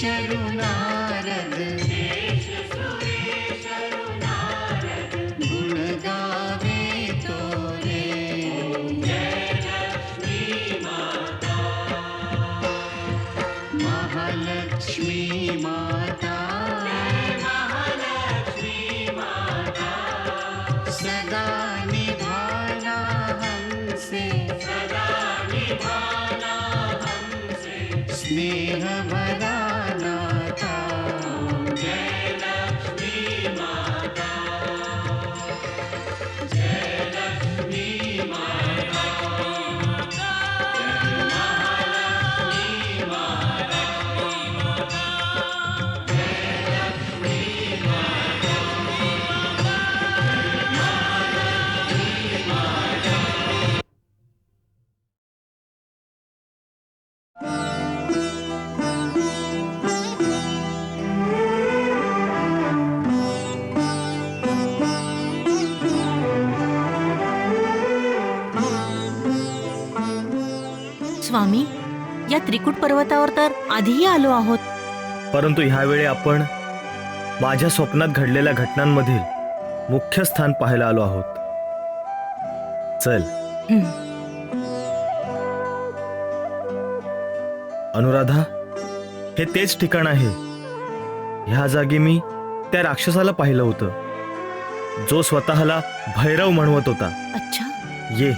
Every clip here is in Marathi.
శరుణా त्रिकूट पर्वतावर तर आधीही आलो आहोत. परंतु ह्यावेळी आपण माझ्या स्वप्नात घडलेल्या घटनांमधील मुख्य स्थान पाहायला आलो आहोत. चल. अनुराधा हे तेच ठिकाण आहे. ह्या जागी मी त्या राक्षसाला पाहिलं होतं. जो स्वतःला भैरव म्हणवत होता. अच्छा. ये.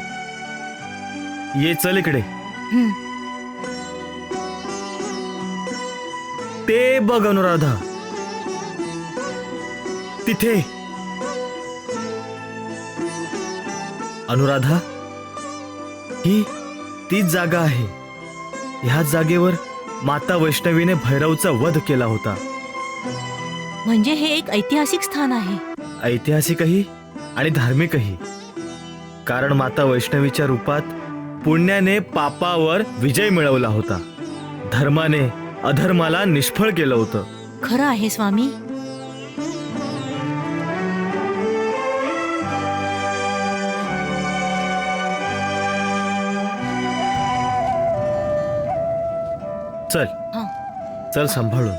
ये चल इकडे. ते बघ अनुराधा. तिथे. अनुराधा ही तीच जागा आहे. ह्याच जागेवर माता वैष्णवीने भैरवचा वध केला होता. म्हणजे हे एक ऐतिहासिक स्थान आहे. ऐतिहासिकही आणि धार्मिकही. कारण माता वैष्णवीच्या रूपात पुण्याने पापावर विजय मिळवला होता. धर्माने अधर्माला निष्फळ केलं होतं. खरं आहे स्वामी. चल. हा. चल सांभाळून.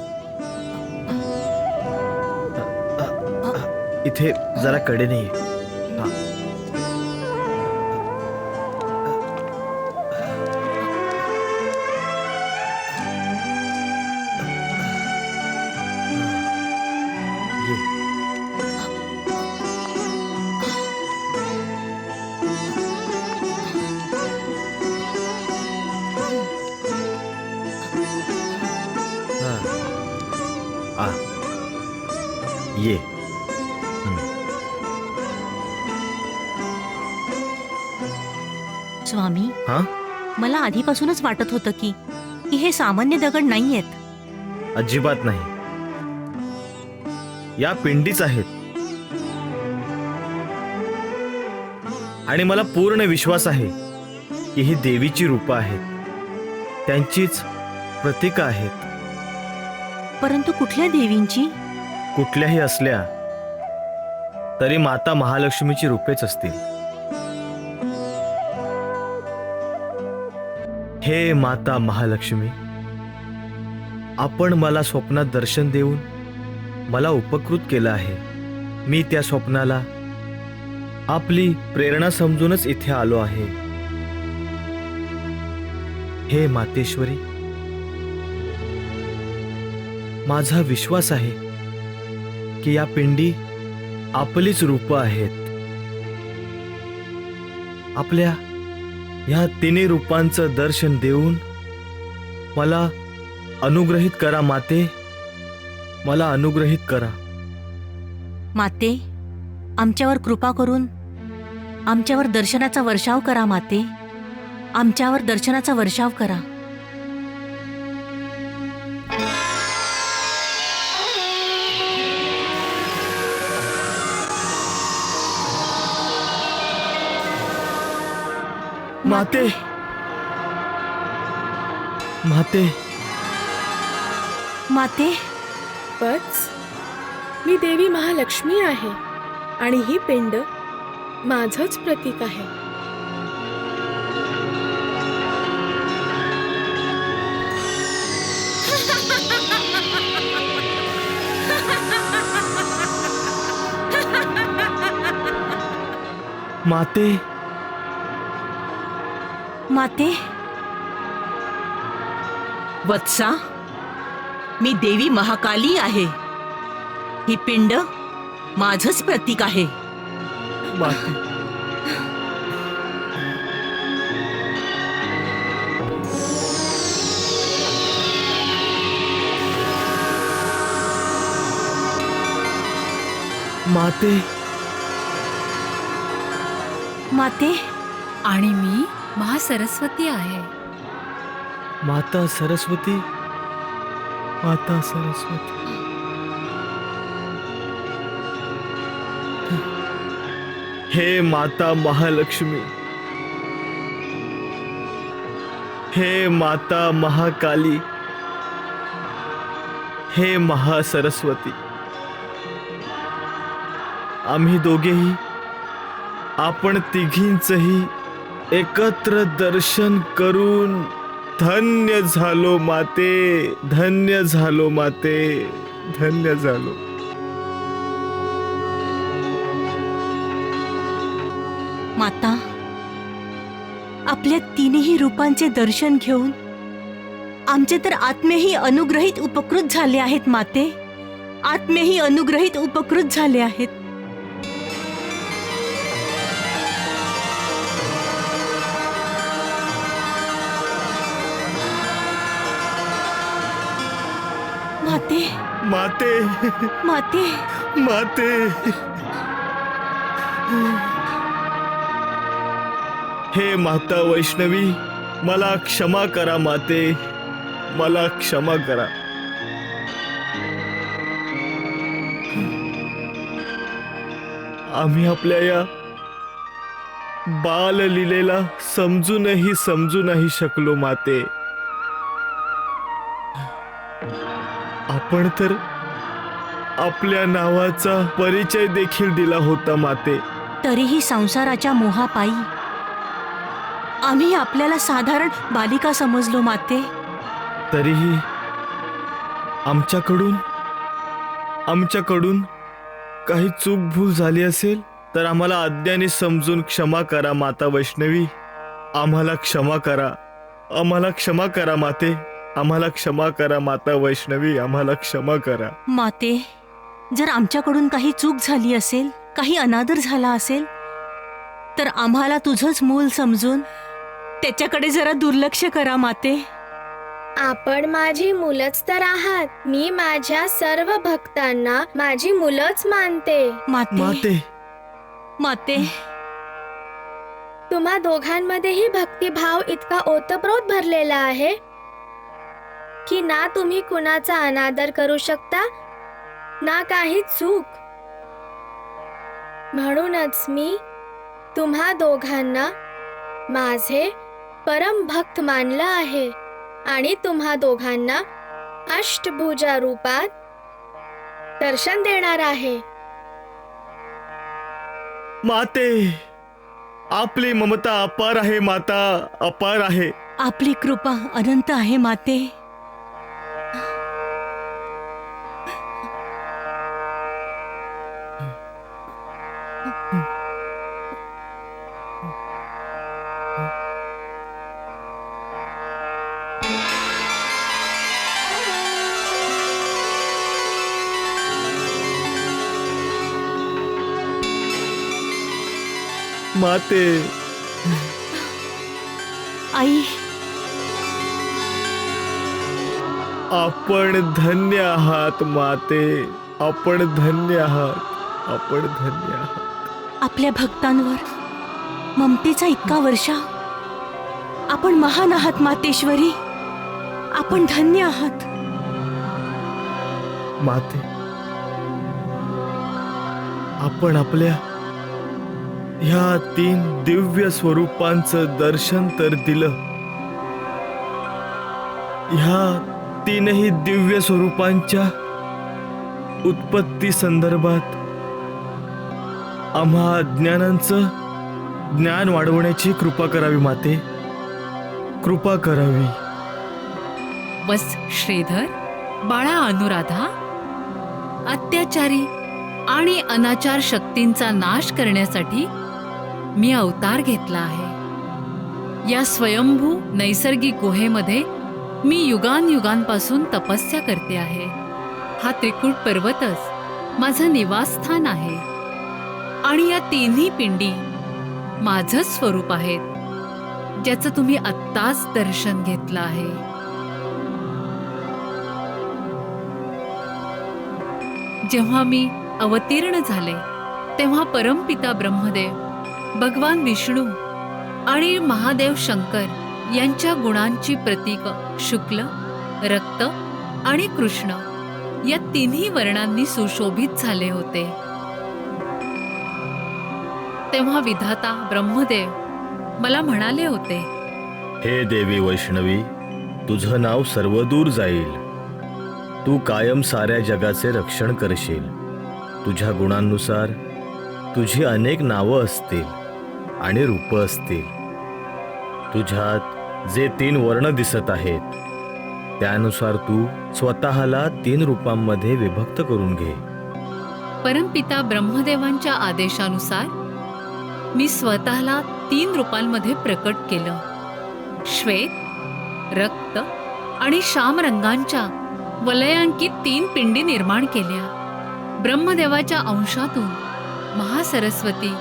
इथे जरा कडेने ये. मला आधीपासूनच वाटत होतं की की हे सामान्य दगड नाही आहेत अजिबात नाही. या पिंडीच आहेत. आणि मला पूर्ण विश्वास आहे की ही देवीची रूपं आहेत. त्यांचीच प्रतीकं आहेत. परंतु कुठल्या देवींची? कुठल्याही असल्या तरी माता महालक्ष्मीची रूपेच असतील. हे माता महालक्ष्मी आपण मला स्वप्नात दर्शन देऊन मला उपकृत केलं आहे. मी त्या स्वप्नाला आपली प्रेरणा समजूनच इथे आलो आहे. हे मातेश्वरी माझा विश्वास आहे की या पिंडी आपलीच रूपं आहेत. आपल्या ह्या तिन्ही रूपांचं दर्शन देऊन मला अनुग्रहित करा माते. मला अनुग्रहित करा. माते आमच्यावर कृपा करून आमच्यावर दर्शनाचा वर्षाव करा माते. आमच्यावर दर्शनाचा वर्षाव करा. माते। माते। माते? बस। मी देवी महालक्ष्मी आहे आणि ही पिंड माझंच प्रतीक आहे. माते। माते? वत्सा मी देवी महाकाली आहे. ही पिंड माझच प्रतीक आहे. माते. माते. माते? आणि मी? महासरस्वती आहे. माता सरस्वती माता सरस्वती. हे माता महालक्ष्मी. हे माता महाकाली. हे महासरस्वती आम्ही दोघेही आपण तिघींचही एकत्र दर्शन करून धन्य झालो माते धन्य झालो माते धन्य झालो. माता आपल्या तिन्ही रूपांचे दर्शन घेऊन आमचे तर आत्मेही अनुग्रहित उपकृत झाले आहेत माते. आत्मेही अनुग्रहित उपकृत झाले आहेत. माते. माते. माते. माते. हे माता वैष्णवी मला क्षमा करा माते. मला क्षमा करा. आम्ही आपल्या या बाल लिलेला समजूनही समजू नाही शकलो माते. आपण तर आपल्या नावाचा परिचय देखील दिला होता माते. तरीही संसाराच्या मोहापायी आम्ही आपल्याला साधारण बालिका समजलो माते. तरीही आमच्याकडून आमच्याकडून काही चूक भूल झाली असेल तर आम्हाला अज्ञानी समजून क्षमा करा माता वैष्णवी. आम्हाला क्षमा करा. आम्हाला क्षमा करा माते. आम्हाला क्षमा करा माता वैष्णवी आम्हाला क्षमा करा. माते जर आमच्याकडून काही चूक झाली असेल काही अनादर झाला असेल तर आम्हाला तुझंच मूल समजून त्याच्याकडे जरा दुर्लक्ष करा माते. आपण माझी मुलंच तर आहात. मी माझ्या सर्व भक्तांना माझी मुलंच मानते. माते. माते. माते. तुम्हा दोघांमध्येही भक्तिभाव इतका ओतप्रोत भरलेला आहे. की ना तुम्ही कुणाचा अनादर करू शकता ना काही चूक. म्हणूनच मी तुम्हा दोघांना माझे परम भक्त मानलं आहे आणि तुम्हा दोघांना अष्टभुजा रूपात दर्शन देणार आहे. माते आपली ममता अपार आहे माता अपार आहे. आपली कृपा अनंत आहे माते. माते आई. आपण धन्य आहात माते. आपण धन्य आहात. आपण धन्य आहात. आपल्या भक्तांवर ममतेचा इतका वर्षा. आपण महान आहात मातेश्वरी. आपण धन्य आहात. माते आपण आपल्या ह्या तीन दिव्य स्वरूपांचं दर्शन तर दिलं. ह्या तीनही दिव्य स्वरूपांच्या उत्पत्ती संदर्भात आम्हा ज्ञानांचं ज्ञान वाढवण्याची कृपा करावी माते. कृपा करावी. बस श्रीधर बाळा अनुराधा अत्याचारी आणि अनाचार शक्तींचा नाश करण्यासाठी मी अवतार घेतला आहे. या स्वयंभू नैसर्गिक गुहेमध्ये मी युगांयुगांपासून तपस्या करते आहे. हा त्रिकूट पर्वतच माझं निवासस्थान आहे. आणि या तिन्ही पिंडी माझंच स्वरूप आहेत ज्याचं तुम्ही आत्ताच दर्शन घेतलं आहे. जेव्हा मी अवतीर्ण झाले तेव्हा परमपिता ब्रह्मदेव भगवान विष्णू आणि महादेव शंकर यांच्या गुणांची प्रतीक शुक्ल रक्त आणि कृष्ण या तिन्ही वर्णांनी सुशोभित झाले होते. तेव्हा विधाता ब्रह्मदेव मला म्हणाले होते हे देवी वैष्णवी तुझं नाव सर्वदूर जाईल. तू कायम साऱ्या जगाचे रक्षण करशील. तुझ्या गुणांनुसार तुझी अनेक नावं असतील. आणि रूपं असतील. तुझ्यात जे तीन वर्ण दिसत आहेत त्यानुसार तू स्वतःला तीन रूपांमध्ये विभक्त करून घे. परमपिता ब्रह्मदेवांच्या आदेशानुसार मी स्वतःला तीन रूपांमध्ये प्रकट केलं. श्वेत रक्त आणि श्याम रंगांच्या वलयांकित तीन पिंडी निर्माण केल्या. ब्रह्मदेवाच्या अंशातून महासरस्वती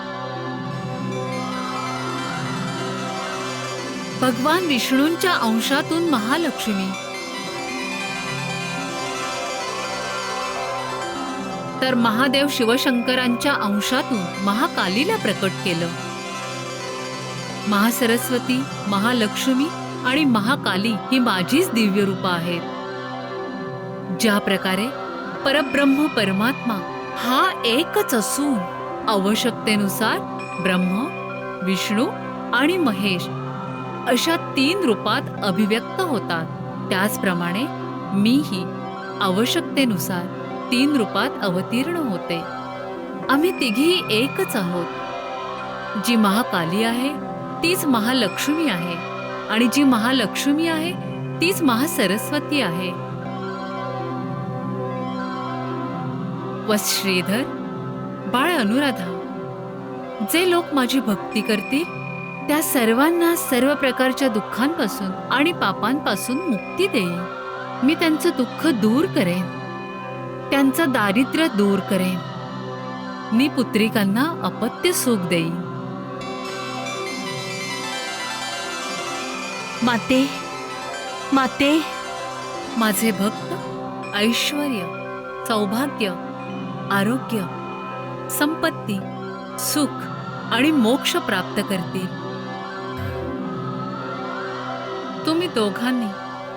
भगवान विष्णूंच्या अंशातून महालक्ष्मी. तर महादेव शिवशंकरांच्या अंशातून महाकालीला प्रकट केलं. महासरस्वती महालक्ष्मी आणि महाकाली ही माझीच दिव्य रूप आहेत. ज्या प्रकारे परब्रह्म परमात्मा हा एकच असून आवश्यकतेनुसार ब्रह्म विष्णू आणि महेश अशा तीन रूपात अभिव्यक्त होतात. त्याचप्रमाणे मीही आवश्यकतेनुसार तीन रूपात अवतीर्ण होते. आम्ही तिघी एकच आहोत. जी महाकाली आहे तीच महालक्ष्मी आहे आणि जी महालक्ष्मी आहे तीच महासरस्वती आहे. व श्रीधर बाळ अनुराधा जे लोक माझी भक्ती करतील त्या सर्वांना सर्व प्रकारच्या दुःखांपासून आणि पापांपासून मुक्ती देईन. मी त्यांचं दुःख दूर करेन. त्यांचं दारिद्र्य दूर करेन. मी पुत्रिकांना अपत्य सुख देईन. माते माते. माझे भक्त ऐश्वर सौभाग्य आरोग्य संपत्ती सुख आणि मोक्ष प्राप्त करतील. तुम्ही दोघांनी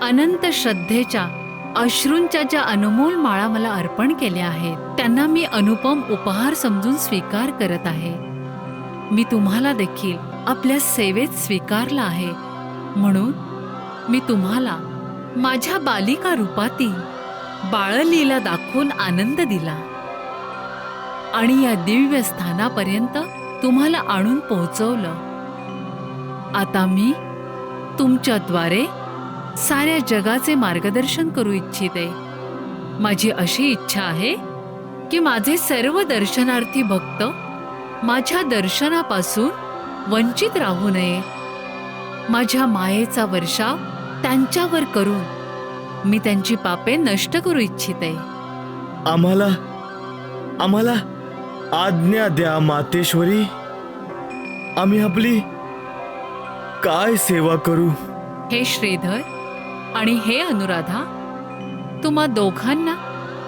अनंत श्रद्धेच्या अश्रूंच्या ज्या अनमोल माळा मला अर्पण केल्या आहेत त्यांना मी अनुपम उपहार समजून स्वीकार करत आहे. मी तुम्हाला देखील आपल्या सेवेत स्वीकारला आहे. म्हणून मी तुम्हाला माझ्या बालिका रूपातील बाळलीला दाखवून आनंद दिला. आणि या दिव्य स्थानापर्यंत तुम्हाला आणून पोहोचवलं. आता मी तुमच्याद्वारे साऱ्या जगाचे मार्गदर्शन करू इच्छिते. माझी अशी इच्छा आहे की माझे सर्व दर्शनार्थी भक्त माझ्या दर्शनापासून वंचित राहू नये. माझ्या मायेचा वर्षाव त्यांच्यावर करून मी त्यांची पापे नष्ट करू इच्छिते. आम्हाला आम्हाला आज्ञा द्या मातेश्वरी. आम्ही आपली काय सेवा करू? हे श्रीधर आणि हे अनुराधा तुम्हा दोघांना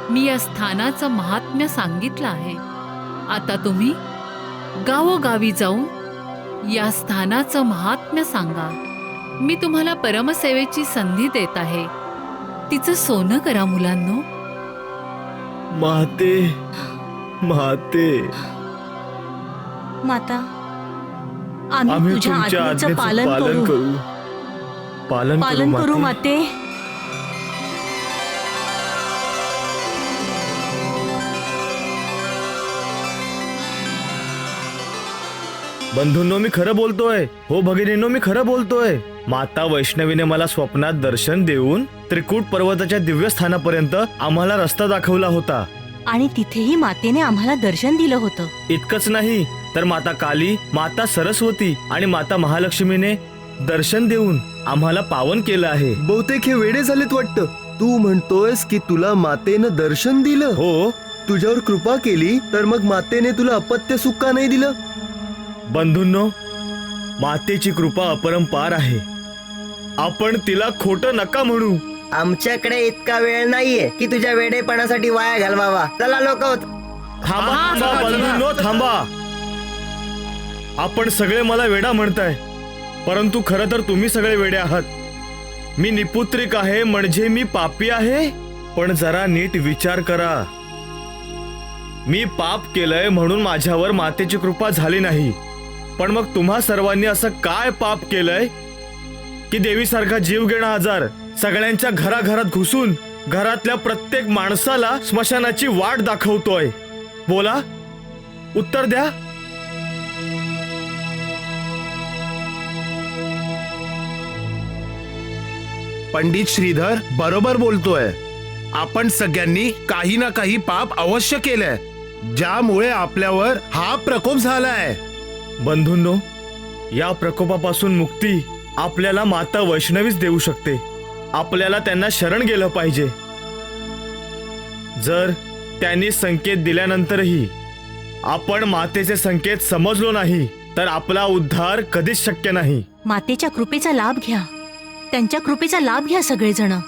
मी या स्थानाचं महात्म्य सांगितलं आहे. आता तुम्ही गावोगावी जाऊन या स्थानाचं महात्म्य सांगा. मी तुम्हाला परमसेवेची संधी देत आहे. तिचं सोनं करा मुलांनो. माते माते. माता आम्ही तुझ्या तुमच्या आज्ञेचं आज्ञेचं पालन करू. करू. पालन पालन करू माते. माते. बंधूंनो मी खरं बोलतोय. हो भगिनींनो मी खरं बोलतोय. माता वैष्णवीने मला स्वप्नात दर्शन देऊन त्रिकूट पर्वताच्या दिव्य स्थानापर्यंत आम्हाला रस्ता दाखवला होता. आणि तिथेही मातेने आम्हाला दर्शन दिलं होतं. इतकंच नाही तर माता काली माता सरस्वती आणि माता महालक्ष्मीने दर्शन देऊन आम्हाला पावन केलं आहे. बहुतेक हे वेडे झालेत वाटतं. तू म्हणतोयस की तुला मातेनं दर्शन दिलं? हो. तुझ्यावर कृपा केली तर मग मातेने तुला अपत्य सुख का नाही दिलं? बंधूंनो मातेची कृपा अपरंपार आहे. आपण तिला खोटं नका म्हणू. आमच्याकडे इतका वेळ नाहीये की तुझ्या वेडेपणासाठी वाया घालवावा चला लोक. थांबा थांबा बंधूंनो थांबा. आपण सगळे मला वेडा म्हणताय. परंतु खरं तर तुम्ही सगळे वेडे आहात. मी निपुत्रिक आहे म्हणजे मी पापी आहे. पण जरा नीट विचार करा. मी पाप केलंय म्हणून माझ्यावर मातेची कृपा झाली नाही. पण मग तुम्हा सर्वांनी असं काय पाप केलंय? की देवीसारखा जीव घेणं आजार. सगळ्यांच्या घराघरात घुसून घरातल्या प्रत्येक माणसाला स्मशानाची वाट दाखवतोय. बोला उत्तर द्या. पंडित श्रीधर बरोबर बोलतोय. आपण सगळ्यांनी काही ना काही पाप अवश्य केलंय ज्यामुळे आपल्यावर हा प्रकोप झालाय. बंधूंनो या प्रकोपापासून मुक्ती आपल्याला माता वैष्णवीच देऊ शकते. आपल्याला त्यांना शरण गेलं पाहिजे. जर त्यांनी संकेत दिल्यानंतरही आपण मातेचे संकेत समजलो नाही तर आपला उद्धार कधीच शक्य नाही. मातेच्या कृपेचा लाभ घ्या. त्यांच्या कृपेचा लाभ घ्या सगळेजण.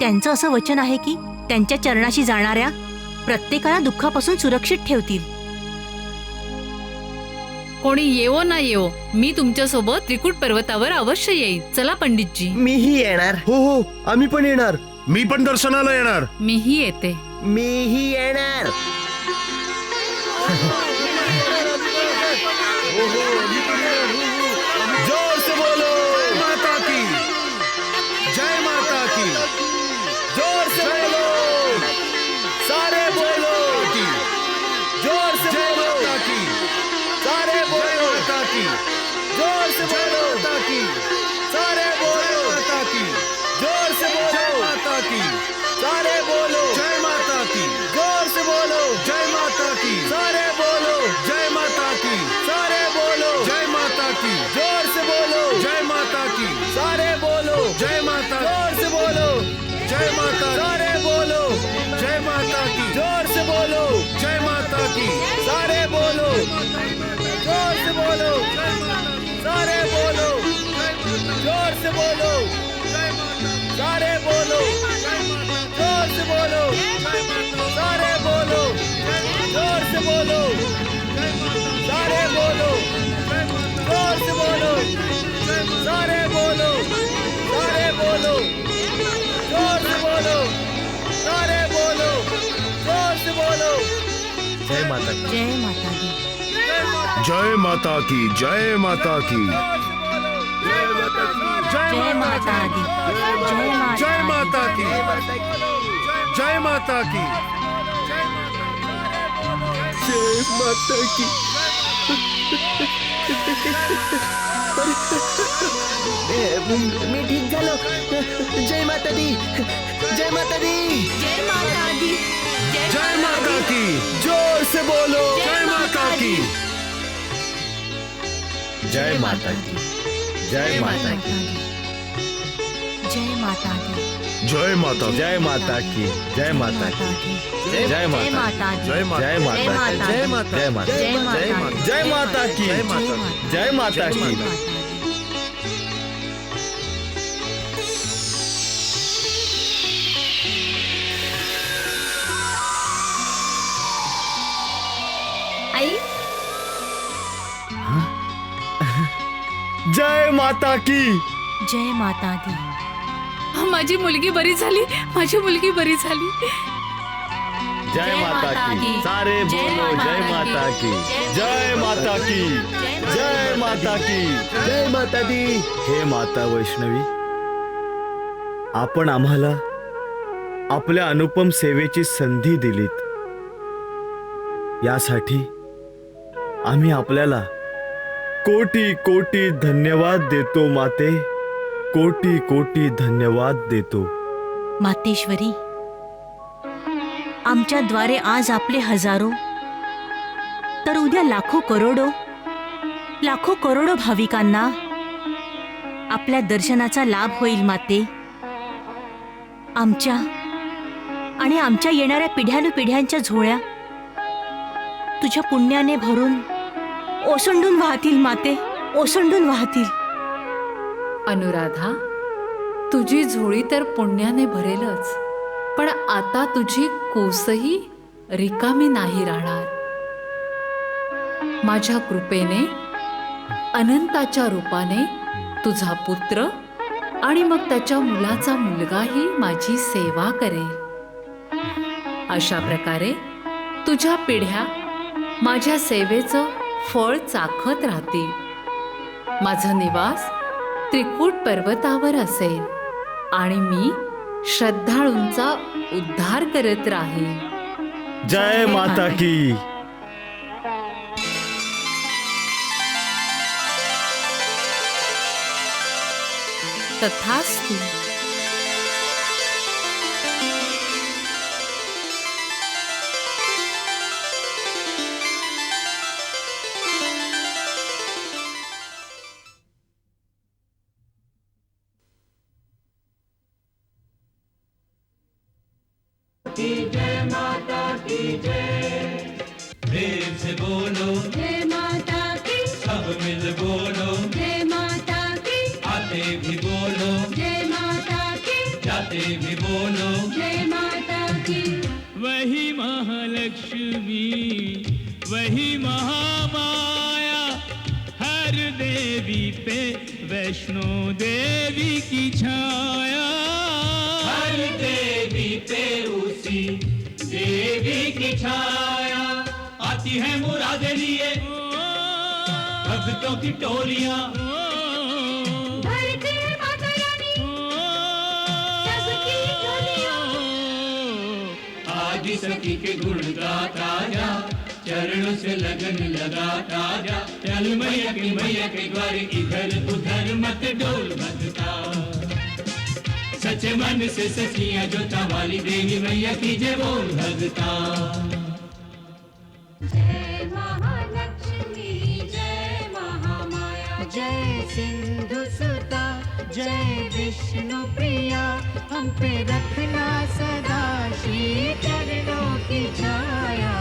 त्यांचं असं वचन आहे की त्यांच्या चरणाशी जाणाऱ्या प्रत्येकाला दुःखापासून सुरक्षित ठेवतील. कोणी येवो ना येवो मी तुमच्यासोबत त्रिकुट पर्वतावर अवश्य येईन. चला पंडितजी. मीही येणार. हो हो आम्ही पण येणार. मी पण दर्शनाला येणार. मीही येते. मीही येणार. जोर से बोलो सारे बोलो जोर से बोलो सारे बोलो जोर से बोलो सारे बोलो जोर से बोलो सारे बोलो जोर से बोलो सारे बोलो सारे बोलो जोर से बोलो सारे बोलो जोर से बोलो जय माता जय माता दी। जय माता की जय माता की जय माता दी जय जय माता माता की जय माता की जय माता की मी ठीक झालो जय माता दी जय माता दी जय माता दी जय माता की ज़ोर से बोलो जय माता की जय माता की जय माता की जय माता दी जय माता जय माता की जय माता की जय माता की जय माता जय माता जय माता जय की माता जय माता दी जय माता जय जय माता माता दी की जय माता की माता की। जय माता दी। माझी मुलगी बरी झाली माझी मुलगी बरी झाली. जय माता की। सारे बोलो जय माता की। जय माता की। जय माता की। जय माता दी। हे माता वैष्णवी आपण आम्हाला आपल्या अनुपम सेवेची संधी दिलीत. यासाठी आम्ही आपल्याला कोटी कोटी धन्यवाद देतो माते. कोटी कोटी धन्यवाद देतो. मातेश्वरी आमच्याद्वारे आज आपले हजारो तर उद्या लाखो करोडो लाखो करोडो भाविकांना आपल्या दर्शनाचा लाभ होईल माते. आमच्या आणि आमच्या येणाऱ्या पिढ्यानुपिढ्यांच्या झोळ्या तुझ्या पुण्याने भरून ओसंडून वाहतील माते ओसंडून वाहतील. अनुराधा तुझी झोळी तर पुण्याने भरेलच पण आता तुझी कोसही रिकामी नाही राहणार. माझ्या कृपेने अनंताच्या रूपाने तुझा पुत्र आणि मग त्याच्या मुलाचा मुलगाही माझी सेवा करेल. अशा प्रकारे तुझ्या पिढ्या माझ्या सेवेचं फळ चाखत राहतील माझं निवास त्रिकूट पर्वतावर असेल आणि मी श्रद्धाळूंचा उद्धार करत राहील जय माता की. तथास्तु. भक्तों की टोलियाँ। आदि सखी के गुण गाता जा चरणों से लगन लगाता जा चल मैया के मैया के द्वार इधर उधर मत डोल भगता सच्चे मन से सचिया जोता वाली देवी मैया की जय बोल भगता जय सिंधु सुता जय विष्णु प्रिया हम पे रखना सदा श्री चरणों की छाया।